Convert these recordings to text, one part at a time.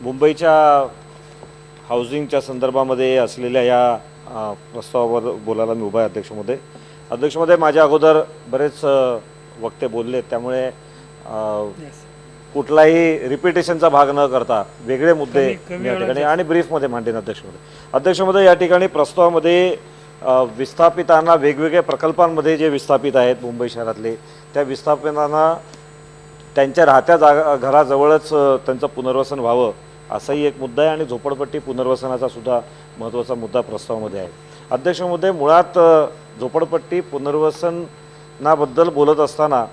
मुंबईच्या हाऊसिंगच्या संदर्भामध्ये असलेल्या या प्रस्तावावर बोलायला मी उभा आहे अध्यक्षमध्ये. अध्यक्षमध्ये माझ्या अगोदर बरेच वक्ते बोलले त्यामुळे कुठलाही रिपिटेशनचा भाग न करता वेगळे मुद्दे या ठिकाणी आणि ब्रीफमध्ये मांडेन अध्यक्षमध्ये. अध्यक्षमध्ये या ठिकाणी प्रस्तावामध्ये विस्थापितांना वेगवेगळ्या प्रकल्पांमध्ये जे विस्थापित आहेत मुंबई शहरातले त्या विस्थापितांना त्यांच्या राहत्या जागा घराजवळच त्यांचं पुनर्वसन व्हावं असाही एक मुद्दा आहे आणि झोपडपट्टी पुनर्वसनाचा सुद्धा महत्त्वाचा मुद्दा प्रस्तावामध्ये आहे. अध्यक्षमध्ये मुळात झोपडपट्टी पुनर्वसनाबद्दल बोलत असताना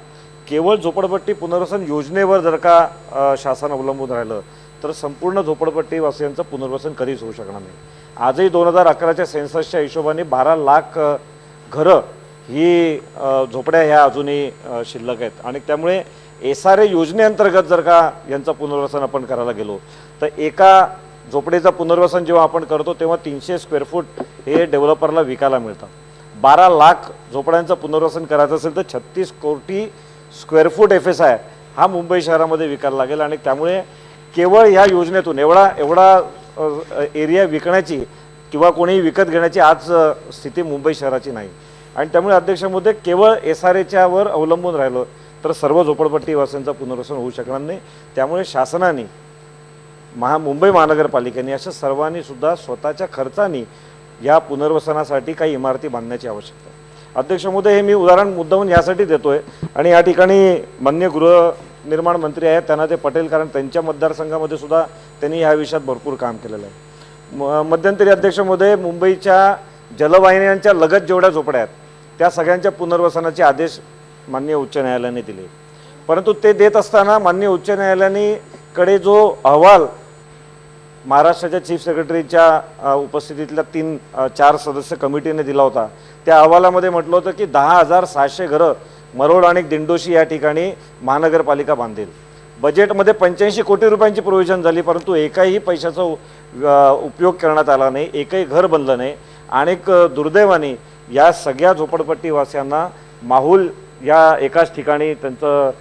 केवळ झोपडपट्टी पुनर्वसन योजनेवर जर का शासन अवलंबून राहिलं तर संपूर्ण झोपडपट्टीवासियांचं पुनर्वसन कधीच होऊ शकणार नाही. आजही दोन हजार अकराच्या सेन्ससच्या हिशोबाने बारा लाख घरं ही झोपड्या ह्या अजूनही शिल्लक आहेत. आणि त्यामुळे एस आर ए योजनेअंतर्गत जर का यांचं पुनर्वसन आपण करायला गेलो तर एका झोपडीचं पुनर्वसन जेव्हा आपण करतो तेव्हा तीनशे स्क्वेअर फूट हे डेव्हलपरला विकायला मिळतात बारा लाख झोपड्यांचं पुनर्वसन करायचं असेल तर छत्तीस कोटी square foot F S I हा मुंबई शहरामध्ये विकायला लागेल. आणि त्यामुळे केवळ ह्या योजनेतून एवढा एवढा एरिया विकण्याची किंवा कोणीही विकत घेण्याची आज स्थिती मुंबई शहराची नाही. आणि त्यामुळे अध्यक्षमध्ये केवळ एस आर एच्यावर अवलंबून राहिलं. तर सर्व झोपडपट्टी पुनर्वसन होऊ शकणार नाही. त्यामुळे शासनाने महा मुंबई महानगरपालिकेने अशा सर्वांनी सुद्धा स्वतःच्या खर्चाने या पुनर्वसनासाठी काही इमारती बांधण्याची आवश्यकता आहे. अध्यक्ष महोदय हे मी उदाहरण मुद्दाहून यासाठी आहे आणि या ठिकाणी मान्य गृहनिर्माण मंत्री आहेत त्यांना ते पटेल कारण त्यांच्या मतदारसंघामध्ये सुद्धा त्यांनी ह्या विषयात भरपूर काम केलेलं आहे. म मध्यंतरी अध्यक्ष महोदय मुंबईच्या जलवाहिन्यांच्या लगत जेवढ्या झोपड्या आहेत त्या सगळ्यांच्या पुनर्वसनाचे आदेश मान्य उच्च न्यायालयाने दिले. परंतु ते देत असताना मान्य उच्च न्यायालयाने कडे जो अहवाल महाराष्ट्राच्या चीफ सेक्रेटरीच्या उपस्थितीतल्या तीन चार सदस्य कमिटीने दिला होता. त्या अहवालामध्ये म्हटलं होतं की दहा हजार सहाशे घरं मरोड आणि दिंडोशी या ठिकाणी महानगरपालिका बांधेल. बजेटमध्ये पंच्याऐंशी कोटी रुपयांची प्रोव्हिजन झाली परंतु एकाही पैशाचा उपयोग करण्यात आला नाही एकही घर बनलं नाही. आणि दुर्दैवाने या सगळ्या झोपडपट्टीवासियांना माहूल या एकाच ठिकाणी त्यांचं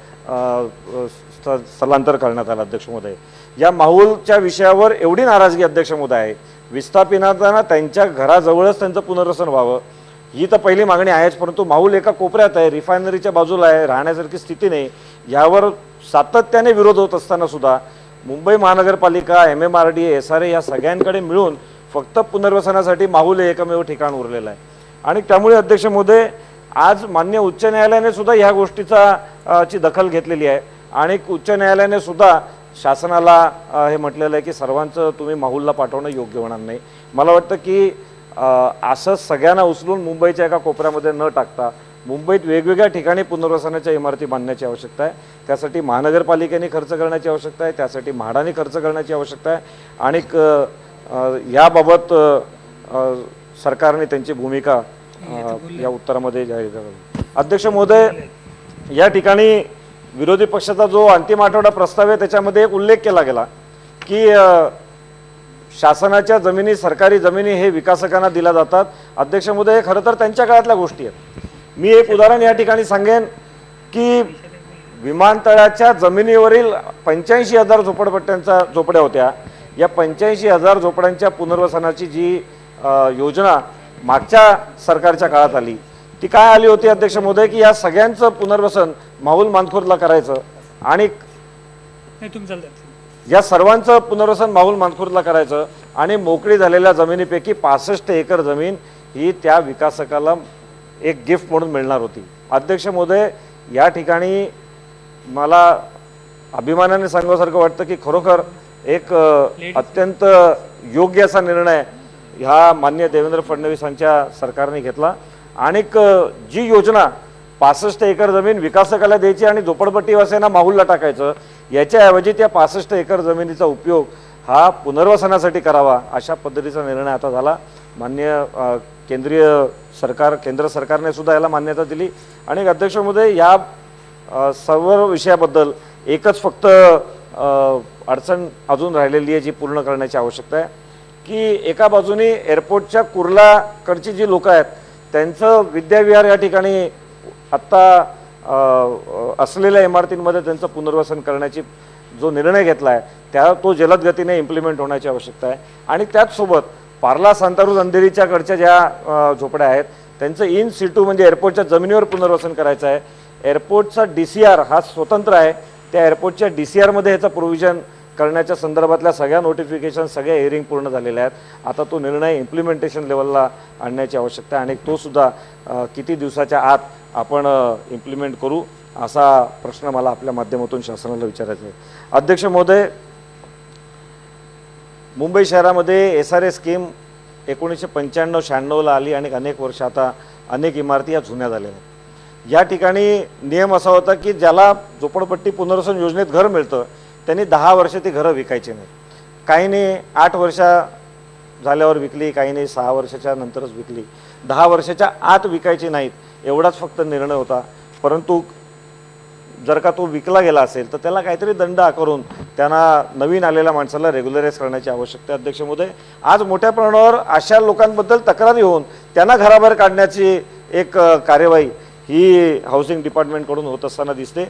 स्थलांतर करण्यात आलं अध्यक्ष महोदय. या माहूलच्या विषयावर एवढी नाराजगी अध्यक्ष महोदय आहे. विस्थापितांना त्यांच्या घराजवळच त्यांचं पुनर्वसन व्हावं. ही तर पहिली मागणी आहेच परंतु माहूल एका कोपऱ्यात आहे रिफायनरीच्या बाजूला आहे राहण्यासारखी स्थिती नाही. यावर सातत्याने विरोध होत असताना सुद्धा मुंबई महानगरपालिका M M R D S R A या सगळ्यांकडे मिळून फक्त पुनर्वसनासाठी माहूल हे एकमेव ठिकाण उरलेलं आहे. आणि त्यामुळे अध्यक्ष महोदय आज मान्य उच्च न्यायालयाने सुद्धा ह्या गोष्टीचा ची दखल घेतलेली आहे. आणि उच्च न्यायालयाने सुद्धा शासनाला हे म्हटलेलं आहे की सर्वांचं तुम्ही माहुलला पाठवणं योग्य होणार नाही. मला वाटतं की असं सगळ्यांना उचलून मुंबईच्या एका कोपऱ्यामध्ये न टाकता मुंबईत वेगवेगळ्या ठिकाणी पुनर्वसनाच्या इमारती बांधण्याची आवश्यकता आहे. त्यासाठी महानगरपालिकेने खर्च करण्याची आवश्यकता आहे. त्यासाठी म्हाडाने खर्च करण्याची आवश्यकता आहे. आणि याबाबत सरकारने त्यांची भूमिका या उत्तरामध्ये जाहीर अध्यक्ष महोदय या ठिकाणी विरोधी पक्षाचा जो अंतिम आठवडा प्रस्ताव आहे त्याच्यामध्ये एक उल्लेख केला गेला की शासनाच्या जमिनी सरकारी जमिनी हे विकासकांना दिल्या जातात. अध्यक्ष महोदय खरं तर त्यांच्या काळातल्या गोष्टी आहेत. मी एक उदाहरण या ठिकाणी सांगेन की विमानतळाच्या जमिनीवरील पंच्याऐंशी हजार झोपडपट्ट्यांच्या झोपड्या होत्या. या पंच्याऐंशी हजार झोपड्यांच्या पुनर्वसनाची जी योजना मागच्या सरकारच्या काळात आली. ती काय आली होती अध्यक्ष महोदय की या सगळ्यांचं पुनर्वसन माहुल मानखुर्दला करायचं आणि या सर्वांचं पुनर्वसन माहुल मानखुर्दला करायचं आणि मोकळी झालेल्या जमिनीपैकी पासष्ट एकर जमीन ही त्या विकासकाला एक गिफ्ट म्हणून मिळणार होती. अध्यक्ष महोदय या ठिकाणी मला अभिमानाने सांगावसारखं वाटतं की खरोखर एक अत्यंत योग्य असा निर्णय ह्या मान्य देवेंद्र फडणवीसांच्या सरकारने घेतला. आणि जी योजना पासष्ट एकर जमीन विकासकाला द्यायची आणि झोपडपट्टीवासियांना माहुलला टाकायचं याच्याऐवजी त्या पासष्ट एकर जमिनीचा उपयोग हा पुनर्वसनासाठी करावा अशा पद्धतीचा निर्णय आता झाला. मान्य केंद्रीय सरकार केंद्र सरकारने सुद्धा याला मान्यता दिली. आणि अध्यक्षमध्ये या सर्व विषयाबद्दल एकच फक्त अडचण अजून राहिलेली आहे जी पूर्ण करण्याची आवश्यकता आहे. की एका बाजूनी एअरपोर्टच्या कुर्लाकडची जी लोक आहेत त्यांचं विद्याविहार या ठिकाणी आत्ता असलेल्या इमारतींमध्ये त्यांचं पुनर्वसन करण्याची जो निर्णय घेतला आहे त्या तो जलद गतीने इम्प्लिमेंट होण्याची आवश्यकता आहे. आणि त्याचसोबत पार्ला सांतारूज अंधेरीच्या कडच्या ज्या झोपड्या आहेत त्यांचं इन सिटू म्हणजे एअरपोर्टच्या जमिनीवर पुनर्वसन करायचं आहे. एअरपोर्टचा डी सी आर हा स्वतंत्र आहे. त्या एअरपोर्टच्या डी सी आरमध्ये ह्याचं प्रोव्हिजन करण्याच्या संदर्भातल्या सगळ्या नोटिफिकेशन सगळ्या हिअरिंग पूर्ण झालेल्या आहेत. आता तो निर्णय इम्प्लिमेंटेशन लेवलला आणण्याची आवश्यकता आहे आणि तो सुद्धा किती दिवसाच्या आत आपण इम्प्लिमेंट करू असा प्रश्न मला आपल्या माध्यमातून शासनाला विचारायचा आहे. अध्यक्ष महोदय मुंबई शहरामध्ये एस आर ए स्कीम एकोणीसशे पंच्याण्णव शहाण्णवला आली आणि अनेक वर्ष आता अनेक इमारती या जुन्या झालेल्या आहेत. या ठिकाणी नियम असा होता की ज्याला झोपडपट्टी पुनर्वसन योजनेत घर मिळतं त्यांनी दहा वर्ष ती घरं विकायची नाहीत. काहीने आठ वर्षा झाल्यावर विकली काहीने सहा वर्षाच्या नंतरच विकली. दहा वर्षाच्या आत विकायची नाहीत एवढाच फक्त निर्णय होता. परंतु जर का तो विकला गेला असेल तर त्याला काहीतरी दंड आकारून त्यांना नवीन आलेल्या माणसाला रेग्युलराईज करण्याची आवश्यकता अध्यक्ष मोदय आज मोठ्या प्रमाणावर अशा लोकांबद्दल तक्रारी होऊन त्यांना घराबाहेर काढण्याची एक कार्यवाही ही हाऊसिंग डिपार्टमेंटकडून होत असताना दिसते.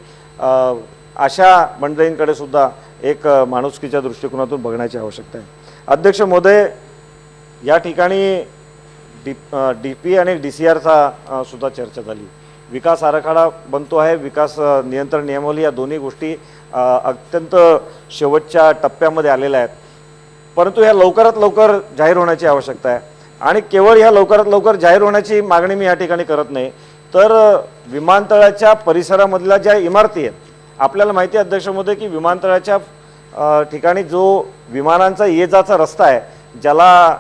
अशा मंडळींकडे सुद्धा एक माणुसकीच्या दृष्टिकोनातून बघण्याची आवश्यकता आहे. अध्यक्ष महोदय या ठिकाणी डी डी पी आणि डी सी आरचा सुद्धा चर्चा झाली. विकास आराखडा बनतो आहे. विकास नियंत्रण नियमावली या दोन्ही गोष्टी अत्यंत शेवटच्या टप्प्यामध्ये आलेल्या आहेत. परंतु ह्या लवकरात लवकर जाहीर होण्याची आवश्यकता आहे. आणि केवळ ह्या लवकरात लवकर जाहीर होण्याची मागणी मी या ठिकाणी करत नाही. तर विमानतळाच्या परिसरामधल्या ज्या इमारती आहेत आपल्याला माहिती आहे अध्यक्षमध्ये की विमानतळाच्या ठिकाणी जो विमानांचा ये जाचा रस्ता आहे ज्याला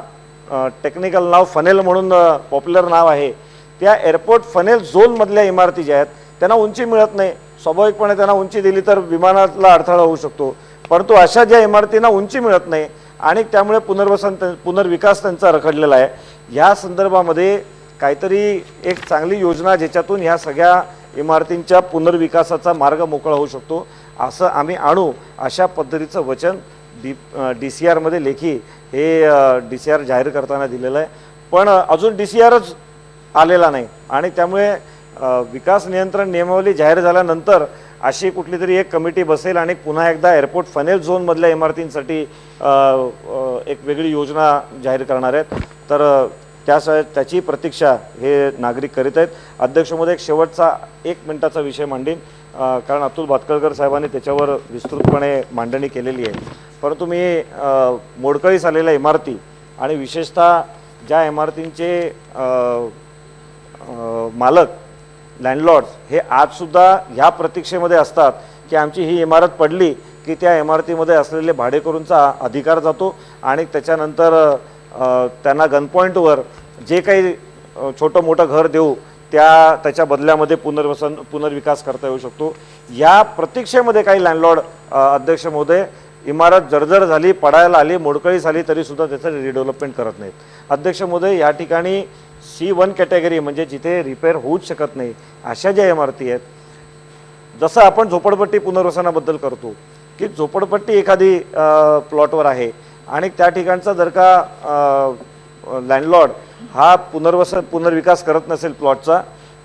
टेक्निकल नाव फनेल म्हणून पॉप्युलर नाव आहे त्या एअरपोर्ट फनेल झोनमधल्या इमारती ज्या आहेत त्यांना उंची मिळत नाही. स्वाभाविकपणे त्यांना उंची दिली तर विमानातला अडथळा होऊ शकतो. परंतु अशा ज्या इमारतींना उंची मिळत नाही आणि त्यामुळे पुनर्वसन पुनर्विकास त्यांचा रखडलेला आहे. ह्या संदर्भामध्ये काहीतरी एक चांगली योजना ज्याच्यातून ह्या सगळ्या इमारतींच्या पुनर्विकासाचा मार्ग मोकळा होऊ शकतो असं आम्ही आणू अशा पद्धतीचं वचन डी डी सी आरमध्ये लेखी हे डी सी आर जाहीर करताना दिलेलं आहे. पण अजून डी सी आरच आलेला नाही आणि त्यामुळे विकास नियंत्रण नियमावली जाहीर झाल्यानंतर अशी कुठली तरी एक कमिटी बसेल आणि पुन्हा एकदा एअरपोर्ट फनेल झोनमधल्या इमारतींसाठी एक वेगळी योजना जाहीर करणार आहेत. तर त्यास त्याची प्रतीक्षा हे नागरिक करीत आहेत. अध्यक्षमध्ये एक शेवटचा एक मिनिटाचा विषय मांडीन. कारण अतुल भातकळकर साहेबांनी त्याच्यावर विस्तृतपणे मांडणी केलेली आहे. परंतु मी मोडकळीस आलेल्या इमारती आणि विशेषतः ज्या इमारतींचे मालक लँडलॉर्ड्स हे आजसुद्धा ह्या प्रतीक्षेमध्ये असतात की आमची ही इमारत पडली की त्या इमारतीमध्ये असलेले भाडेकरूंचा अधिकार जातो आणि त्याच्यानंतर त्यांना गनपॉईंटवर जे काही छोटं मोठं घर देऊ त्या त्याच्या बदल्यामध्ये पुनर्वसन पुनर्विकास करता येऊ शकतो. या प्रतीक्षेमध्ये काही लँडलॉर्ड अध्यक्ष महोदय इमारत जर्जर झाली पडायला आली मोडकळी झाली तरीसुद्धा त्याचं रिडेव्हलपमेंट करत नाहीत. अध्यक्ष महोदय या ठिकाणी सी वन कॅटेगरी म्हणजे जिथे रिपेअर होऊच शकत नाही अशा ज्या इमारती आहेत जसं आपण झोपडपट्टी पुनर्वसनाबद्दल करतो की झोपडपट्टी एखादी प्लॉटवर आहे आणि त्या ठिकाणचा जर का लँडलॉर्ड हा पुनर्वसन पुनर्विकास करत नसेल प्लॉटचा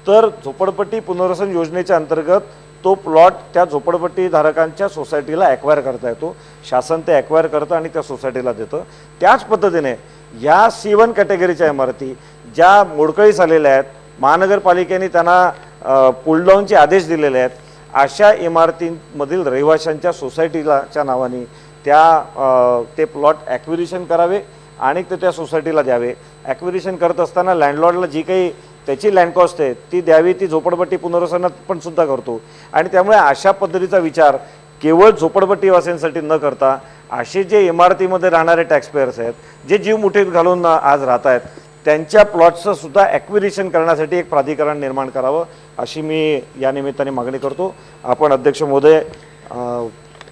तर झोपडपट्टी पुनर्वसन योजनेच्या अंतर्गत तो प्लॉट त्या झोपडपट्टी धारकांच्या सोसायटीला ॲक्वायर करता येतो. शासन ते ॲक्वायर करतं आणि त्या सोसायटीला देतं. त्याच पद्धतीने या सी वन कॅटेगरीच्या इमारती ज्या मोडकळीस आलेल्या आहेत महानगरपालिकेने त्यांना पुलडाऊनचे आदेश दिलेले आहेत अशा इमारतींमधील रहिवाशांच्या सोसायटीलाच्या नावाने त्या ते प्लॉट ॲक्विरिशन करावे आणि ते त्या सोसायटीला द्यावे. ॲक्विरिशन करत असताना लँडलॉर्डला जी काही त्याची लँड कॉस्ट आहे ती द्यावी ती झोपडपट्टी पुनर्वसनात पण सुद्धा करतो. आणि त्यामुळे अशा पद्धतीचा विचार केवळ झोपडपट्टीवासियांसाठी न करता असे जे इमारतीमध्ये राहणारे टॅक्सपेयर्स आहेत जे जीव मुठीत घालून आज राहत आहेत त्यांच्या प्लॉटचं सुद्धा ॲक्विरिशन करण्यासाठी एक प्राधिकरण निर्माण करावं अशी मी या निमित्ताने मागणी करतो आपण अध्यक्ष महोदय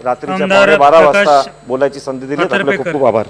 रात्रीच्या बारा वाजता बोलायची संधी दिली आपले खूप. खूप आभार